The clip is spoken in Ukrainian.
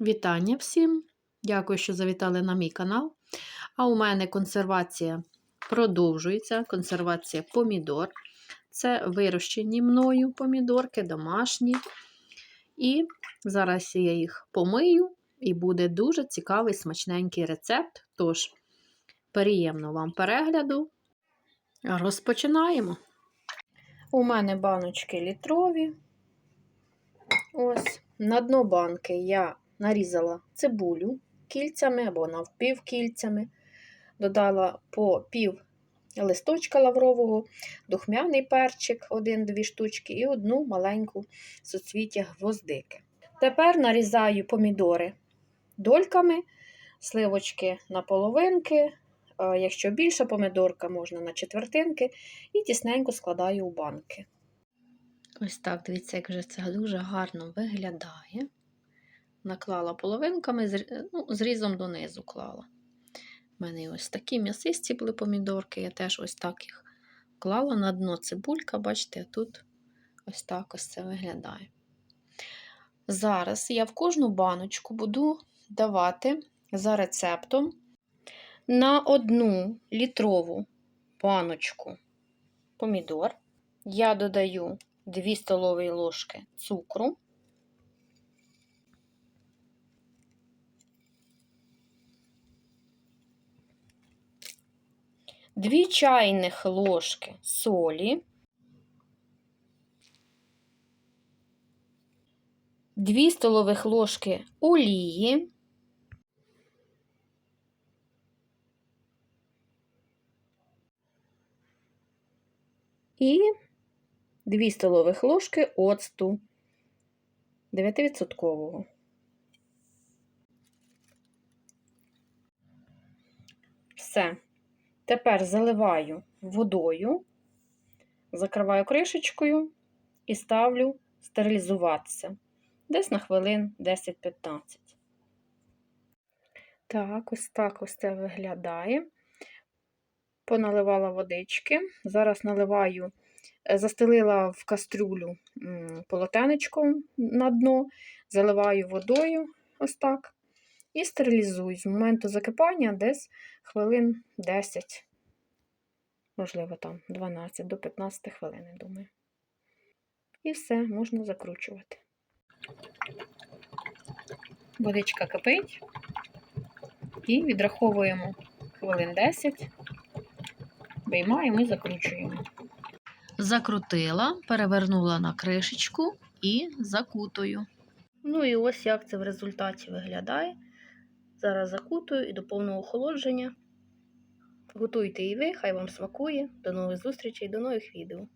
Вітання всім! Дякую, що завітали на мій канал. А у мене консервація продовжується. Консервація помідор. Це вирощені мною помідорки, домашні. І зараз я їх помию, і буде дуже цікавий смачненький рецепт. Тож, приємно вам перегляду. Розпочинаємо. У мене баночки літрові. Ось, на дно банки я нарізала цибулю кільцями або навпівкільцями, додала по пів листочка лаврового, духмяний перчик, один-дві штучки, і одну маленьку соцвіття гвоздики. Тепер нарізаю помідори дольками, сливочки на половинки. Якщо більша помидорка, можна на четвертинки, і тісненько складаю у банки. Ось так, дивіться, як вже це дуже гарно виглядає. Наклала половинками, ну, зрізом донизу клала. У мене ось такі м'ясисті були помідорки, я теж ось так їх клала на дно цибулька, бачите, тут ось так ось це виглядає. Зараз я в кожну баночку буду давати за рецептом на одну літрову баночку помідор. Я додаю 2 столові ложки цукру. Дві чайних ложки солі, дві столових ложки олії, і 2 столових ложки оцту 9%. Все. Тепер заливаю водою, закриваю кришечкою і ставлю стерилізуватися десь на хвилин 10-15. Так, ось так ось це виглядає. Поналивала водички. Зараз наливаю, застелила в кастрюлю полотенечком на дно, заливаю водою ось так. І стерилізую з моменту закипання десь хвилин 10, можливо, там 12 до 15 хвилин, думаю. І все, можна закручувати. Водичка кипить і відраховуємо хвилин 10, виймаємо і закручуємо. Закрутила, перевернула на кришечку і закутую. Ну і ось як це в результаті виглядає. Зараз закутую і до повного охолодження. Готуйте і ви, хай вам смакує. До нових зустрічей, до нових відео.